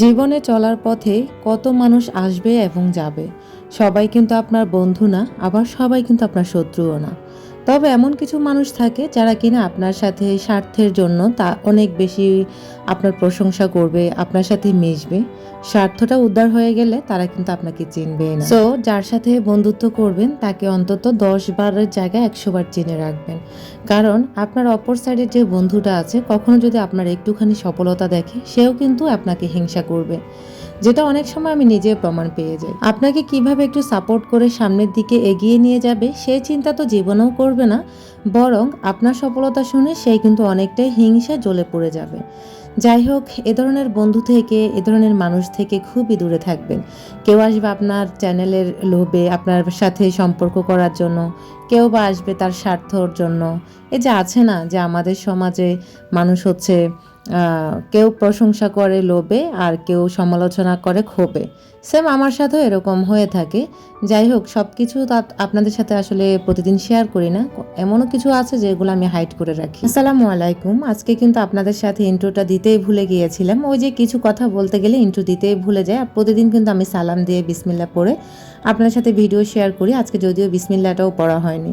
জীবনে চলার পথে কত মানুষ আসবে এবং যাবে? সবাই কিন্তু আপনার বন্ধু না, আবার সবাই কিন্তু আপনার শত্রুও না। তবে এমন কিছু মানুষ থাকে যারা কিনা আপনার সাথে স্বার্থের জন্য তা অনেক বেশি আপনার প্রশংসা করবে, আপনার সাথে মিশবে। স্বার্থটা উদ্ধার হয়ে গেলে তারা কিন্তু আপনাকে চিনবে না। তো যার সাথে বন্ধুত্ব করবেন, তাকে অন্তত দশ বারের জায়গায় একশো বার চিনে রাখবেন। কারণ আপনার অপর সাইডের যে বন্ধুটা আছে, কখনো যদি আপনার একটুখানি সফলতা দেখে, সেও কিন্তু আপনাকে হিংসা করবে। যেটা অনেক সময় আমি নিজে প্রমাণ পেয়ে যাই। আপনাকে কীভাবে একটু সাপোর্ট করে সামনের দিকে এগিয়ে নিয়ে যাবে সেই চিন্তা তো জীবনেও করবে না। বরং আপনার সফলতা শুনে সেই কিন্তু অনেকটাই হিংসা জ্বলে পড়ে যাবে। যাই হোক, এ ধরনের বন্ধু থেকে, এ ধরনের মানুষ থেকে খুবই দূরে থাকবেন। কেউ আসবে আপনার চ্যানেলের লোভে, আপনার সাথে সম্পর্ক করার জন্য। কেউ বা আসবে তার স্বার্থর জন্য এ যে আছে না, যে আমাদের সমাজে মানুষ হচ্ছে কেউ প্রশংসা করে লোভে আর কেউ সমালোচনা করে ক্ষোভে। সেম আমার সাথেও এরকম হয়ে থাকে। যাই হোক সব কিছু তা আপনাদের সাথে আসলে প্রতিদিন শেয়ার করি না। এমনও কিছু আছে যেগুলো আমি হাইড করে রাখি। আসসালামু আলাইকুম। আজকে কিন্তু আপনাদের সাথে ইন্ট্রোটা দিতেই ভুলে গিয়েছিলাম। ওই যে কিছু কথা বলতে গেলে ইন্ট্রো দিতেই ভুলে যায়। আর প্রতিদিন কিন্তু আমি সালাম দিয়ে বিসমিল্লা পড়ে আপনার সাথে ভিডিও শেয়ার করি। আজকে যদিও বিসমিল্লাটাও পড়া হয়নি।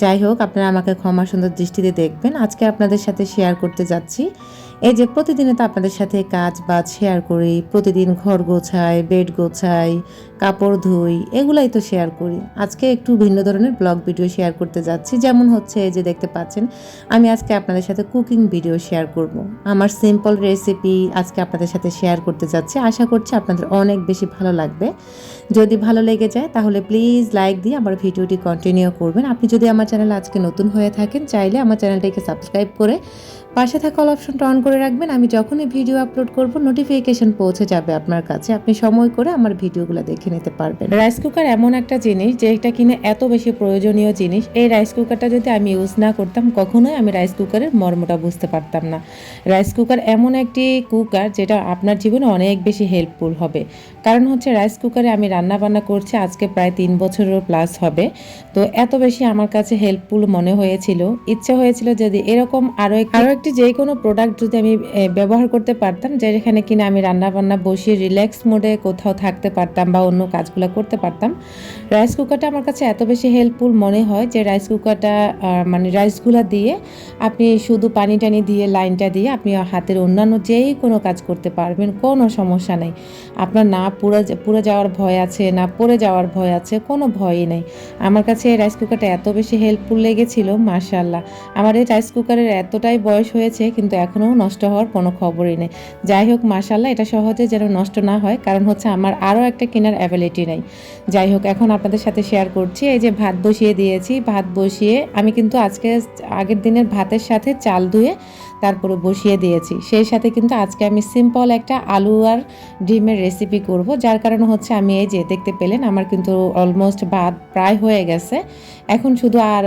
যাই হোক, আপনারা আমাকে ক্ষমা সুন্দর দৃষ্টিতে দেখবেন। আজকে আপনাদের সাথে শেয়ার করতে যাচ্ছি। এই যে প্রতিদিনে তো আপনাদের সাথে কাজ বাজ শেয়ার করি। প্রতিদিন ঘর গোছাই বেড গোছাই, কাপড় ধুই, এগুলাই তো শেয়ার করি। আজকে একটু ভিন্ন ধরনের ব্লগ ভিডিও শেয়ার করতে যাচ্ছি। যেমন হচ্ছে যে দেখতে পাচ্ছেন, আমি আজকে আপনাদের সাথে কুকিং ভিডিও শেয়ার করব। আমার সিম্পল রেসিপি আজকে আপনাদের সাথে শেয়ার করতে যাচ্ছি। আশা করছি আপনাদের অনেক বেশি ভালো লাগবে। যদি ভালো লেগে যায়, তাহলে প্লিজ লাইক দিয়ে আমার ভিডিওটি কন্টিনিউ করবেন। আপনি যদি আমার চ্যানেল আজকে নতুন হয়ে থাকেন, চাইলে আমার চ্যানেলটাকে সাবস্ক্রাইব করে পাশে থাকা অল অপশনটা অন করে রাখবেন। আমি যখনই ভিডিও আপলোড করব নোটিফিকেশন পৌঁছে যাবে আপনার কাছে। আপনি সময় করে আমার ভিডিওগুলো দেখে নিতে পারবেন। রাইস কুকার এমন একটা জিনিস যেটা কিনে এত বেশি প্রয়োজনীয় জিনিস। এই রাইস কুকারটা যদি আমি ইউজ না করতাম কখনোই আমি রাইস কুকারের মর্মটা বুঝতে পারতাম না। রাইস কুকার এমন একটি কুকার যেটা আপনার জীবনে অনেক বেশি হেল্পফুল হবে। কারণ হচ্ছে রাইস কুকারে আমি রান্না বান্না করছি আজকে প্রায় তিন বছরের প্লাস হবে। তো এত বেশি আমার কাছে হেল্পফুল মনে হয়েছিল। ইচ্ছে হয়েছিল যদি এরকম আরও আরও একটি যে কোনো প্রোডাক্ট যদি আমি ব্যবহার করতে পারতাম যেখানে কিনা আমি রান্না বান্না বসিয়ে রিল্যাক্স মোডে কোথাও থাকতে পারতাম বা অন্য কাজগুলো করতে পারতাম রাইস কুকারটা আমার কাছে এত বেশি হেল্পফুল মনে হয় যে রাইস কুকারটা মানে রাইসগুলো দিয়ে আপনি শুধু পানি টানি দিয়ে লাইনটা দিয়ে আপনি হাতের অন্যান্য যেই কোনো কাজ করতে পারবেন, কোনো সমস্যা নেই। আপনার না পুরো পুড়ে যাওয়ার ভয় আছে, না পড়ে যাওয়ার ভয় আছে, কোনো ভয়ই নেই। আমার কাছে এই রাইস কুকারটা এত বেশি হেল্পফুল লেগেছিল মাশাল্লাহ আমার এই রাইস কুকারের এতটাই বয়স হয়েছে, কিন্তু এখনও নষ্ট হওয়ার কোনো খবরই নেই। যাই হোক মাশাল্লাহ এটা সহজে যেন নষ্ট না হয়, কারণ হচ্ছে আমার আরও একটা কেনার অ্যাবিলিটি নেই। যাই হোক, এখন আপনাদের সাথে শেয়ার করছি, এই যে ভাত বসিয়ে দিয়েছি, ভাত বসিয়ে আমি কিন্তু আজকে আগের দিনের ভাতের সাথে চাল ধুয়ে তারপরে বসিয়ে দিয়েছি। সেই সাথে কিন্তু আজকে আমি সিম্পল একটা আলু আর ডিমের রেসিপি করব, যার কারণে হচ্ছে আমি এই যে দেখতে পেলেন, আমার কিন্তু অলমোস্ট ভাত প্রায় হয়ে গেছে। এখন শুধু আর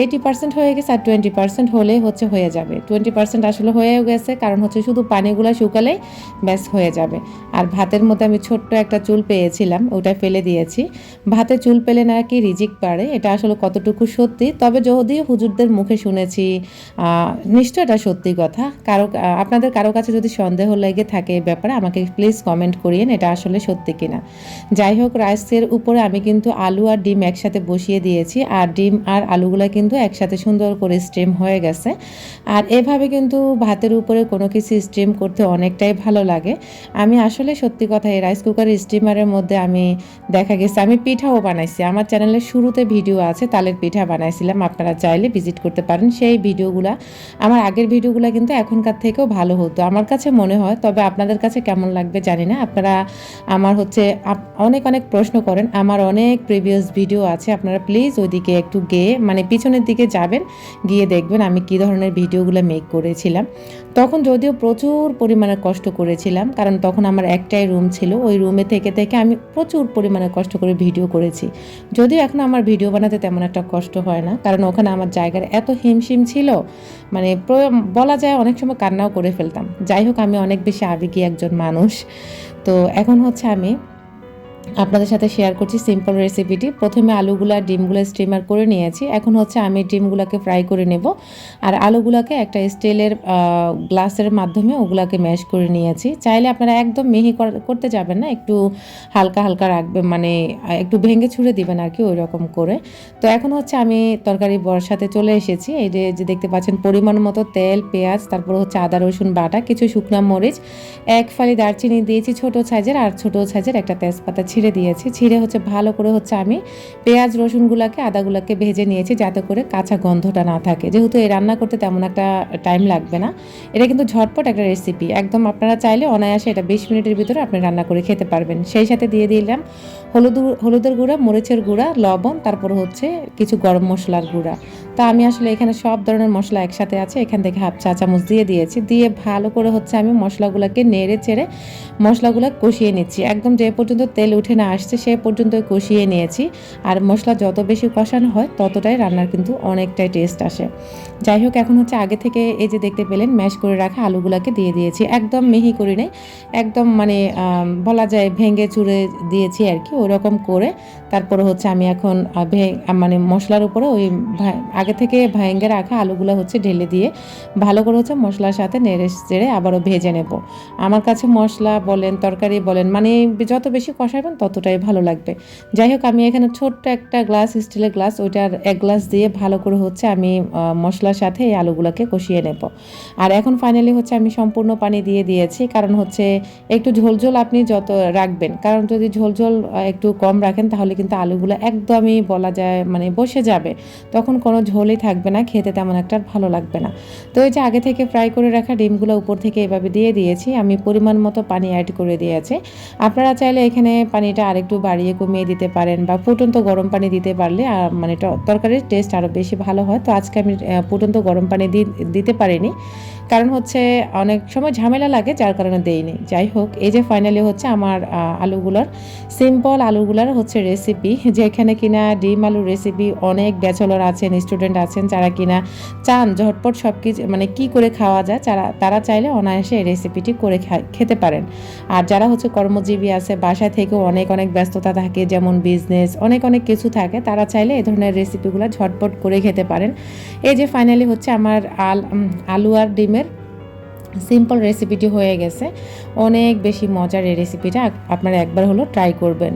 এইটি পার্সেন্ট হয়ে গেছে আর টোয়েন্টি পার্সেন্ট হলেই হচ্ছে হয়ে যাবে। টোয়েন্টি পার্সেন্ট আসলে হয়েও গেছে। কারণ হচ্ছে শুধু পানিগুলো শুকালেই ব্যাস হয়ে যাবে। আর ভাতের মধ্যে আমি ছোট্ট একটা চুল পেয়েছিলাম ওটা ফেলে দিয়েছি। ভাতে চুল পেলে নাকি রিজিক পারে এটা আসলে কতটুকু সত্যি? তবে যদি হুজুরদের মুখে শুনেছি নিশ্চয় এটা সত্যি কথা। কারও আপনাদের কারও কাছে যদি সন্দেহ লেগে থাকে এই ব্যাপারে, আমাকে প্লিজ কমেন্ট করিয়েন, এটা আসলে সত্যি কিনা। যাই হোক রাইসের উপরে আমি কিন্তু আলু আর ডিম একসাথে বসিয়ে দিয়েছি। আর ডিম আর আলুগুলো কিন্তু একসাথে সুন্দর করে স্টিম হয়ে গেছে। আর এভাবে কিন্তু ভাতের উপরে কোনো কিছু স্টিম করতে অনেকটাই ভালো লাগে। আমি আসলে সত্যি কথা, এই রাইস কুকার স্টিমারের মধ্যে আমি দেখা গেছে, আমি পিঠাও বানাইছি। আমার চ্যানেলের শুরুতে ভিডিও আছে, তালের পিঠা বানাইছিলাম, আপনারা চাইলে ভিজিট করতে পারেন। সেই ভিডিওগুলা আমার আগের ভিডিওগুলো কিন্তু এখনকার থেকেও ভালো হতো। আমার কাছে মনে হয়, তবে আপনাদের কাছে কেমন লাগবে জানি না। আপনারা আমার হচ্ছে অনেক অনেক প্রশ্ন করেন। আমার অনেক প্রিভিয়াস ভিডিও আছে, আপনারা প্লিজ ওইদিকে একটু গিয়ে মানে পিছনের দিকে যাবেন, গিয়ে দেখবেন আমি কী ধরনের ভিডিওগুলো মেক করেছিলাম। তখন যদিও প্রচুর পরিমাণে কষ্ট করেছিলাম, কারণ তখন আমার একটাই রুম ছিল। ওই রুমে থেকে থেকে আমি প্রচুর পরিমাণে কষ্ট করে ভিডিও করেছি। যদিও এখন আমার ভিডিও বানাতে তেমন একটা কষ্ট হয় না, কারণ ওখানে আমার জায়গার এত হিমশিম ছিল মানে বলা যায় অনেক সময় কান্নাও করে ফেলতাম। যাই হোক, আমি অনেক বেশি আবেগী একজন মানুষ। তো এখন হচ্ছে আমি আপনাদের সাথে শেয়ার করছি সিম্পল রেসিপিটি প্রথমে আলুগুলা, ডিমগুলো স্টিমার করে নিয়েছি। এখন হচ্ছে আমি ডিমগুলোকে ফ্রাই করে নেব। আর আলুগুলাকে একটা স্টিলের গ্লাসের মাধ্যমে ওগুলাকে ম্যাশ করে নিয়েছি। চাইলে আপনারা একদম মিহি কর- করতে যাবেন না। একটু হালকা হালকা রাখবেন মানে একটু ভেঙে ছুঁড়ে দিবেন আর কি ওই রকম করে। তো এখন হচ্ছে আমি তরকারি বর্ষাতে চলে এসেছি। এই যে যে দেখতে পাচ্ছেন, পরিমাণ মতো তেল, পেঁয়াজ, তারপর হচ্ছে আদা, রসুন, বাটা, কিছু শুকনা মরিচ, এক ফালি দারচিনি দিয়েছি ছোট সাইজের, আর ছোট সাইজের একটা তেজপাতা ছিঁড়ে দিয়েছি। ছিঁড়ে হচ্ছে ভালো করে হচ্ছে আমি পেঁয়াজ, রসুনগুলাকে, আদাগুলাকে ভেজে নিয়েছি যাতে করে কাঁচা গন্ধটা না থাকে। যেহেতু এই রান্না করতে তেমন একটা টাইম লাগবে না। এটা কিন্তু ঝটপট একটা রেসিপি একদম আপনারা চাইলে অনায়াসে এটা বিশ মিনিটের ভিতরে আপনি রান্না করে খেতে পারবেন। সেই সাথে দিয়ে দিলাম হলুদ, হলুদের গুঁড়া, মরিচের গুঁড়া, লবণ, তারপর হচ্ছে কিছু গরম মশলার গুঁড়া। তা আমি আসলে এখানে সব ধরনের মশলা একসাথে আছে, এখান থেকে হাফ চা চামচ দিয়ে দিয়েছি। দিয়ে ভালো করে হচ্ছে আমি মশলাগুলোকে নেড়ে চেড়ে মশলাগুলো কষিয়ে নিচ্ছি। একদম যে পর্যন্ত তেল উঠে না আসছে সে পর্যন্ত কষিয়ে নিয়েছি। আর মশলা যত বেশি কষানো হয়, ততটাই রান্নার কিন্তু অনেকটাই টেস্ট আসে। যাই হোক এখন হচ্ছে আগে থেকে এই যে দেখতে পেলেন ম্যাশ করে রাখা আলুগুলাকে দিয়ে দিয়েছি। একদম মিহি করি নাই একদম মানে বলা যায় ভেঙে চুড়ে দিয়েছি আর কি ওরকম করে। তারপরে হচ্ছে আমি এখন মানে মশলার উপরে ওই আগে থেকে ভেঙে রাখা আলুগুলো হচ্ছে ঢেলে দিয়ে ভালো করে হচ্ছে মশলার সাথে নেড়ে চেড়ে আবারও ভেজে নেব। আমার কাছে মশলা বলেন তরকারি বলেন মানে যত বেশি কষাবেন ততটাই ভালো লাগবে। যাই হোক আমি এখানে ছোট্ট একটা গ্লাস স্টিলের গ্লাস ওইটার এক গ্লাস দিয়ে ভালো করে হচ্ছে আমি আহ, মশলার সাথে এই আলুগুলোকে কষিয়ে নেব। আর এখন ফাইনালি হচ্ছে আমি সম্পূর্ণ পানি দিয়ে দিয়েছি, কারণ হচ্ছে একটু ঝোলঝোল আপনি যত রাখবেন, কারণ যদি ঝোলঝোল একটু কম রাখেন তাহলে কিন্তু আলুগুলো একদমই বলা যায় মানে বসে যাবে। তখন কোনো ঝোলই থাকবে না, খেতে তেমন একটা ভালো লাগবে না। তো এই যে আগে থেকে ফ্রাই করে রাখা ডিমগুলো উপর থেকে এভাবে দিয়ে দিয়েছি, আমি পরিমাণ মতো পানি অ্যাড করে দিয়েছি। আপনারা চাইলে এখানে পানিটা আরেকটু বাড়িয়ে কমিয়ে দিতে পারেন বা ফুটন্ত গরম পানি দিতে পারলে মানে তরকারির টেস্ট আরও বেশি ভালো হয়। তো আজকে আমি ফুটন্ত গরম পানি দিতে পারিনি। কারণ হচ্ছে অনেক সময় ঝামেলা লাগে, যার কারণে দেইনি। যাই হোক, এই যে ফাইনালি হচ্ছে আমার আলুগুলোর সিম্পল আলুগুলার হচ্ছে রেসিপি যেখানে কিনা ডিম আলুর রেসিপি অনেক ব্যাচেলর আছেন স্টুডেন্ট আছেন, যারা কিনা চান ঝটপট সব কিছু মানে কি করে খাওয়া যায়, তারা তারা চাইলে অনায়াসে এই রেসিপিটি করে খেতে পারেন। আর যারা হচ্ছে কর্মজীবী আছে, বাসায় থেকেও অনেক অনেক ব্যস্ততা থাকে, যেমন বিজনেস অনেক অনেক কিছু থাকে, তারা চাইলে এই ধরনের রেসিপিগুলো ঝটপট করে খেতে পারেন। এই যে ফাইনালি হচ্ছে আমার আল আলু আর ডিমের সিম্পল রেসিপিটি হয়ে গেছে। অনেক বেশি মজার এই রেসিপিটা আপনারা একবার হলো ট্রাই করবেন।